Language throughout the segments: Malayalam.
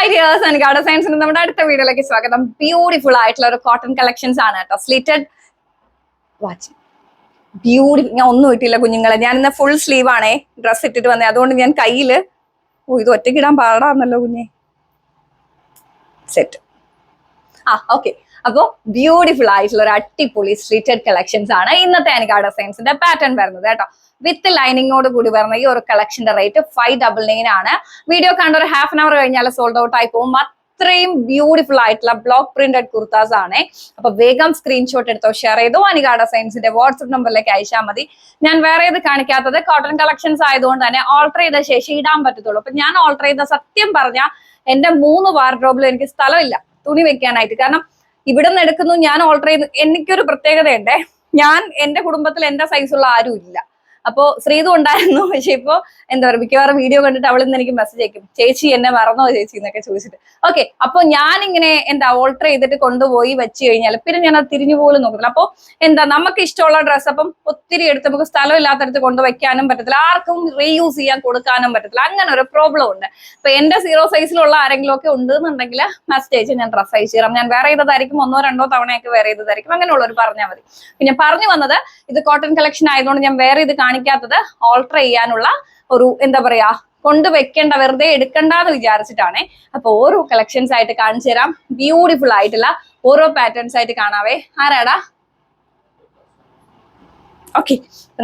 ഹായ് ഡിയേഴ്സ് എനിക്ക് അവിടെ സയൻസിന് നമ്മുടെ അടുത്ത വീഡിയോയിലേക്ക് സ്വാഗതം. ബ്യൂട്ടിഫുൾ ആയിട്ടുള്ള ഒരു കോട്ടൺ കളക്ഷൻസ് ആണ് കേട്ടോ. സ്ലീറ്റഡ് വാച്ച് ബ്യൂട്ടി ഞാൻ ഒന്നും ഇട്ടില്ല കുഞ്ഞുങ്ങളെ. ഞാൻ ഇന്ന് ഫുൾ സ്ലീവ് ആണേ. ഡ്രസ് ഇട്ടിട്ട് വന്നേ. അതുകൊണ്ട് ഞാൻ കയ്യിൽ ഓ ഇത് ഒറ്റക്കിടാൻ പാടാന്നല്ലോ കുഞ്ഞെ. സെറ്റ് ആ ഓക്കെ അപ്പോ ബ്യൂട്ടിഫുൾ ആയിട്ടുള്ള ഒരു അടിപൊളി സ്ലിറ്റഡ് കളക്ഷൻസ് ആണ് ഇന്നത്തെ അനികാഡ സയൻസിന്റെ പാറ്റേൺ വരുന്നത് കേട്ടോ. വിത്ത് ലൈനിങ്ങോട് കൂടി വരുന്ന ഈ ഒരു കളക്ഷന്റെ റേറ്റ് ഫൈവ് ഡബിൾ നയൻ ആണ്. വീഡിയോ കണ്ട ഒരു ഹാഫ് ആൻ അവർ കഴിഞ്ഞാൽ സോൾഡ് ഔട്ട് ആയി പോകും. അത്രയും ബ്യൂട്ടിഫുൾ ആയിട്ടുള്ള ബ്ലോക്ക് പ്രിന്റഡ് കുർത്താസ് ആണ്. അപ്പൊ വേഗം സ്ക്രീൻഷോട്ട് എടുത്തോ ഷെയർ ചെയ്തോ അനികാട സയൻസിന്റെ വാട്സ്ആപ്പ് നമ്പറിലേക്ക് അയച്ചാൽ മതി. ഞാൻ വേറെ ഇത് കാണിക്കാത്തത് കോട്ടൺ കളക്ഷൻസ് ആയതുകൊണ്ട് തന്നെ ഓൾട്ടർ ചെയ്ത ശേഷം ഇടാൻ പറ്റത്തുള്ളൂ. അപ്പൊ ഞാൻ ഓൾട്ടർ ചെയ്ത സത്യം പറഞ്ഞ എന്റെ മൂന്ന് വാർഡ്രോബിലും എനിക്ക് സ്ഥലമില്ല. തുണി വെക്കാനായിട്ട്. കാരണം ഇവിടെ നിന്ന് എടുക്കുന്നു ഞാൻ ഓൾട്ടർ ചെയ്ത് എനിക്കൊരു പ്രത്യേകതയുണ്ടേ. ഞാൻ എന്റെ കുടുംബത്തിൽ എന്റെ സൈസുള്ള ആരും ഇല്ല. അപ്പോ ശ്രീതു ഉണ്ടായിരുന്നു. പക്ഷെ ഇപ്പോ എന്താ പറയുക മിക്കവാറും വീഡിയോ കണ്ടിട്ട് അവളിൽ നിന്ന് എനിക്ക് മെസ്സേജ് അയക്കും. ചേച്ചി എന്നെ മറന്നോ ചേച്ചി എന്നൊക്കെ ചോദിച്ചിട്ട്. ഓക്കെ അപ്പൊ ഞാൻ ഇങ്ങനെ എന്താ ഓൾട്ടർ ചെയ്തിട്ട് കൊണ്ടുപോയി വെച്ച് കഴിഞ്ഞാൽ പിന്നെ ഞാൻ അത് തിരിഞ്ഞു പോലും നോക്കത്തില്ല. അപ്പൊ എന്താ നമുക്ക് ഇഷ്ടമുള്ള ഡ്രസ്സ് അപ്പം ഒത്തിരി എടുത്ത് നമുക്ക് സ്ഥലം ഇല്ലാത്തടത്ത് കൊണ്ടുവയ്ക്കാനും പറ്റത്തില്ല. ആർക്കും റീയൂസ് ചെയ്യാൻ കൊടുക്കാനും പറ്റത്തില്ല. അങ്ങനെ ഒരു പ്രോബ്ലം ഉണ്ട്. അപ്പൊ എന്റെ സീറോ സൈസിലുള്ള ആരെങ്കിലും ഒക്കെ ഉണ്ടെന്നുണ്ടെങ്കിൽ മെസ്സേജ് അയച്ച് ഞാൻ ഡ്രസ്സ് അയച്ചു തരാം. ഞാൻ വേറെ ചെയ്തതായിരിക്കും. ഒന്നോ രണ്ടോ തവണയൊക്കെ വേറെ ചെയ്തതായിരിക്കും. അങ്ങനെയുള്ളവർ പറഞ്ഞാൽ മതി. പിന്നെ പറഞ്ഞു വന്നത് ഇത് കോട്ടൺ കളക്ഷൻ ആയതുകൊണ്ട് ഞാൻ വേറെ ഇത് കാണിക്കാത്തത് ഓൾട്ടർ ചെയ്യാനുള്ള ഒരു എന്താ പറയാ കൊണ്ടുവെക്കേണ്ട വെറുതെ എടുക്കണ്ട എന്ന് വിചാരിച്ചിട്ടാണ്. അപ്പൊ ഓരോ കളക്ഷൻസ് ആയിട്ട് കാണിച്ചു തരാം. ബ്യൂട്ടിഫുൾ ആയിട്ടുള്ള ഓരോ പാറ്റേൺസ് ആയിട്ട് കാണാവേ. ആരാടാ? ഓക്കെ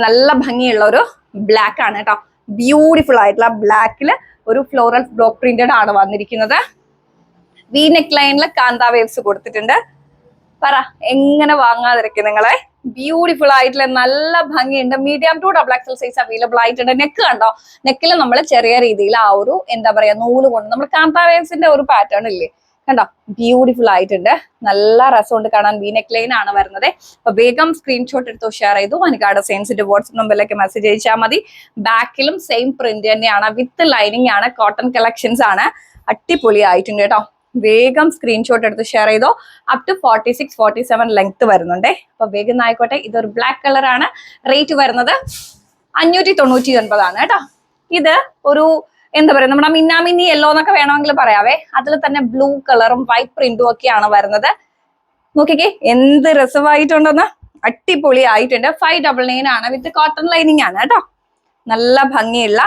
നല്ല ഭംഗിയുള്ള ഒരു ബ്ലാക്ക് ആണ് കേട്ടോ. ബ്യൂട്ടിഫുൾ ആയിട്ടുള്ള ബ്ലാക്കിൽ ഒരു ഫ്ലോറൽ ബ്ലോക്ക് പ്രിന്റഡ് ആണ് വന്നിരിക്കുന്നത്. വി നെക്ക് ലൈനിൽ കാന്താ വേവ്സ് കൊടുത്തിട്ടുണ്ട്. പറ എങ്ങനെ വാങ്ങാതിരിക്കും നിങ്ങളെ? ബ്യൂട്ടിഫുൾ ആയിട്ടുള്ള നല്ല ഭംഗിയുണ്ട്. Medium to double XL size available ആയിട്ടുണ്ട്. നെക്ക് കണ്ടോ? നെക്കിൽ നമ്മൾ ചെറിയ രീതിയിൽ ആ ഒരു എന്താ പറയാ നൂൽ കൊണ്ട് നമ്മൾ കാന്താവേസിന്റെ ഒരു പാറ്റേൺ ഇല്ലേ? കണ്ടോ? ബ്യൂട്ടിഫുൾ ആയിട്ടുണ്ട്. നല്ല രസമുണ്ട് കാണാൻ. വി നെക്ക് ലൈൻ ആണ് വരുന്നത്. അപ്പൊ വേഗം സ്ക്രീൻഷോട്ട് എടുത്ത് ഷെയർ ചെയ്തു. വനികാട് സെയിൻസിന്റെ വാട്സ്ആപ്പ് നമ്പറിലേക്ക് മെസ്സേജ് അയച്ചാൽ മതി. ബാക്കിലും സെയിം പ്രിന്റ് തന്നെയാണ്. വിത്ത് ലൈനിങ് ആണ്. കോട്ടൺ കളക്ഷൻസ് ആണ്. അടിപൊളി ആയിട്ടുണ്ട് കേട്ടോ. വേഗം സ്ക്രീൻഷോട്ട് എടുത്ത് ഷെയർ ചെയ്തോ. Up to forty six forty seven length വരുന്നുണ്ടേ. അപ്പൊ വേഗം ആയിക്കോട്ടെ. ഇതൊരു ബ്ലാക്ക് കളർ ആണ്. റേറ്റ് വരുന്നത് അഞ്ഞൂറ്റി തൊണ്ണൂറ്റി ഒൻപതാണ് കേട്ടോ. ഇത് ഒരു എന്താ പറയുക നമ്മുടെ മിന്നാമിന്നി യെല്ലോ എന്നൊക്കെ വേണമെങ്കിൽ പറയാവേ. അതിൽ തന്നെ ബ്ലൂ കളറും വൈറ്റ് പ്രിന്റും ഒക്കെയാണ് വരുന്നത്. നോക്കിക്കേ എന്ത് രസമായിട്ടുണ്ടെന്ന്. അടിപൊളി ആയിട്ടുണ്ട് ഫൈവ് ഡബിൾ നയൻ ആണ് വിത്ത് കോട്ടൺ ലൈനിങ് ആണ് കേട്ടോ. നല്ല ഭംഗിയുള്ള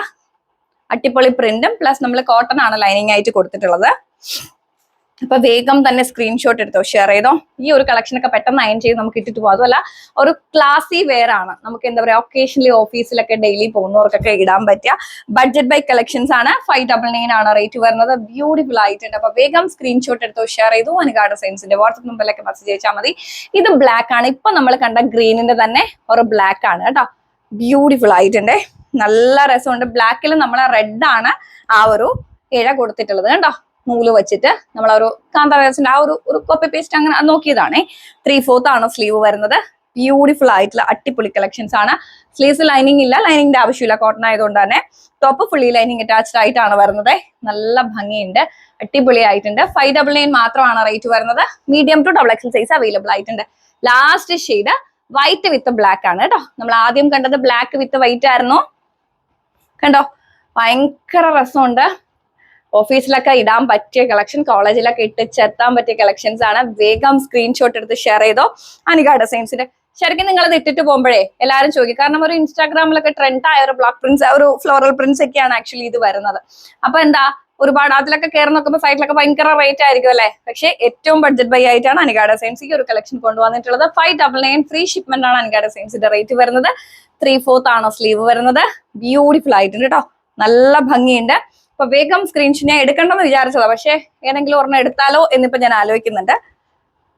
അടിപൊളി പ്രിന്റും പ്ലസ് നമ്മൾ കോട്ടൺ ആണ് ലൈനിങ് ആയിട്ട് കൊടുത്തിട്ടുള്ളത്. അപ്പൊ വേഗം തന്നെ സ്ക്രീൻഷോട്ട് എടുത്തോ ഷെയർ ചെയ്തോ. ഈ ഒരു കളക്ഷൻ ഒക്കെ പെട്ടെന്ന് അയൺ ചെയ്ത് നമുക്ക് ഇട്ടിട്ട് പോകും അതുമല്ല ഒരു ക്ലാസി വെയർ ആണ്. നമുക്ക് എന്താ പറയാ ഒക്കേഷനിലെ ഓഫീസിലൊക്കെ ഡെയിലി പോകുന്നവർക്കൊക്കെ ഇടാൻ പറ്റിയ ബഡ്ജറ്റ് ബൈ കളക്ഷൻസ് ആണ്. ഫൈവ് ഡബിൾ നയൻ ആണ് റേറ്റ് വരുന്നത്. ബ്യൂട്ടിഫുൾ ആയിട്ടുണ്ട്. അപ്പൊ വേഗം സ്ക്രീൻഷോട്ട് എടുത്തോ ഷെയർ ചെയ്തു. അനുഗാഡ സയൻസിന്റെ വാട്സപ്പ് നമ്പറിലേക്ക് മെസ്സേജ് അയച്ചാൽ മതി. ഇത് ബ്ലാക്ക് ആണ്. ഇപ്പൊ നമ്മൾ കണ്ട ഗ്രീനിന്റെ തന്നെ ഒരു ബ്ലാക്ക് ആണ് കേട്ടോ. ബ്യൂട്ടിഫുൾ ആയിട്ടുണ്ട്. നല്ല രസമുണ്ട്. ബ്ലാക്കിൽ നമ്മളെ റെഡ് ആണ് ആ ഒരു ഇഴ കൊടുത്തിട്ടുള്ളത് കണ്ടോ നൂൽ വെച്ചിട്ട് നമ്മൾ ഒരു കാന്താവേസിന്റെ ആ ഒരു ഒരു കോപ്പി പേസ്റ്റ് അങ്ങനെ നോക്കിയതാണേ. ത്രീ ഫോർത്ത് ആണ് സ്ലീവ് വരുന്നത്. ബ്യൂട്ടിഫുൾ ആയിട്ടുള്ള അടിപൊളി കളക്ഷൻസ് ആണ്. സ്ലീവ്സ് ലൈനിങ് ഇല്ല ലൈനിങ്ങിന്റെ ആവശ്യമില്ല. കോട്ടൺ ആയതുകൊണ്ട് തന്നെ ടോപ്പ് ഫുള്ളി ലൈനിങ് അറ്റാച്ച്ഡ് ആയിട്ടാണ് വരുന്നത്. നല്ല ഭംഗിയുണ്ട് അടിപൊളി ആയിട്ടുണ്ട് ഫൈവ് ഡബിൾ നയൻ മാത്രമാണ് റേറ്റ് വരുന്നത്. Medium to double XL size available ആയിട്ടുണ്ട്. Last shade white with black ആണ് കേട്ടോ. നമ്മൾ ആദ്യം കണ്ടത് ബ്ലാക്ക് വിത്ത് വൈറ്റ് ആയിരുന്നു. കണ്ടോ? ഭയങ്കര രസമുണ്ട്. ഓഫീസിലൊക്കെ ഇടാൻ പറ്റിയ കളക്ഷൻ കോളേജിലൊക്കെ ഇട്ട് ചെത്താൻ പറ്റിയ കളക്ഷൻസ് ആണ്. വേഗം സ്ക്രീൻഷോട്ട് എടുത്ത് ഷെയർ ചെയ്തോ. അനിക ഡിസൈൻസിന്റെ ശരിക്കും നിങ്ങൾ അത് ഇട്ടിട്ട് പോകുമ്പോഴേ എല്ലാവരും ചോദിക്കും. കാരണം ഒരു ഇൻസ്റ്റാഗ്രാമിലൊക്കെ ട്രെൻഡ് ആയ ഒരു ബ്ലോക്ക് പ്രിന്റ്സ് ഒരു ഫ്ലോറൽ പ്രിന്റ്സ് ഒക്കെയാണ് ആക്ച്വലി ഇത് വരുന്നത്. അപ്പൊ എന്താ ഒരുപാട് അതിലൊക്കെ കയറി നോക്കുമ്പോൾ സൈറ്റിലൊക്കെ ഭയങ്കര റേറ്റ് ആയിരിക്കും അല്ലേ? പക്ഷേ ഏറ്റവും ബഡ്ജറ്റ് ബൈ ആയിട്ടാണ് അനികാട സയൻസ് ഈ ഒരു കളക്ഷൻ കൊണ്ടുവന്നിട്ടുള്ളത്. Five double nine free shipment ആണ് അനികാട സയൻസിന്റെ റേറ്റ് വരുന്നത്. ത്രീ ഫോർത്ത് ആണോ സ്ലീവ് വരുന്നത്. ബ്യൂട്ടിഫുൾ ആയിട്ടുണ്ട് കേട്ടോ നല്ല ഭംഗിയുണ്ട്. അപ്പൊ വേഗം സ്ക്രീൻഷോട്ട് ഞാൻ എടുക്കണമെന്ന് വിചാരിച്ചതാ. പക്ഷെ ഏതെങ്കിലും ഒരെണ്ണം എടുത്താലോ എന്നിപ്പോ ഞാൻ ആലോചിക്കുന്നുണ്ട്.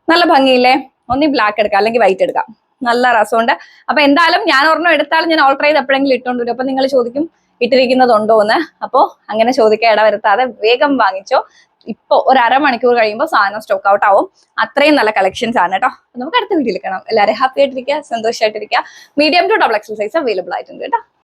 നല്ല ഭംഗിയില്ലേ? ഒന്നി ബ്ലാക്ക് എടുക്കാം അല്ലെങ്കിൽ വൈറ്റ് എടുക്കാം. നല്ല രസമുണ്ട്. അപ്പൊ എന്തായാലും ഞാൻ ഒരെണ്ണം എടുത്താലും ഞാൻ ഓൾട്ടർ ചെയ്ത് എപ്പോഴെങ്കിലും ഇട്ടുകൊണ്ട് വരും. അപ്പൊ നിങ്ങൾ ചോദിക്കും ഇട്ടിരിക്കുന്നതുണ്ടോ എന്ന്. അപ്പോ അങ്ങനെ ചോദിക്കാൻ ഇടവരുത്താതെ വേഗം വാങ്ങിച്ചോ. ഇപ്പൊ ഒരു അരമണിക്കൂർ കഴിയുമ്പോൾ സാധനം സ്റ്റോക്ക് ഔട്ട് ആവും. അത്രയും നല്ല കളക്ഷൻസ് ആണ് കേട്ടോ. നമുക്ക് അടുത്ത വീഡിയോയിൽ കാണാം. എല്ലാവരും ഹാപ്പി ആയിട്ടിരിക്കുക സന്തോഷമായിട്ടിരിക്കുക medium to double XL size available ആയിട്ടുണ്ട് കേട്ടോ.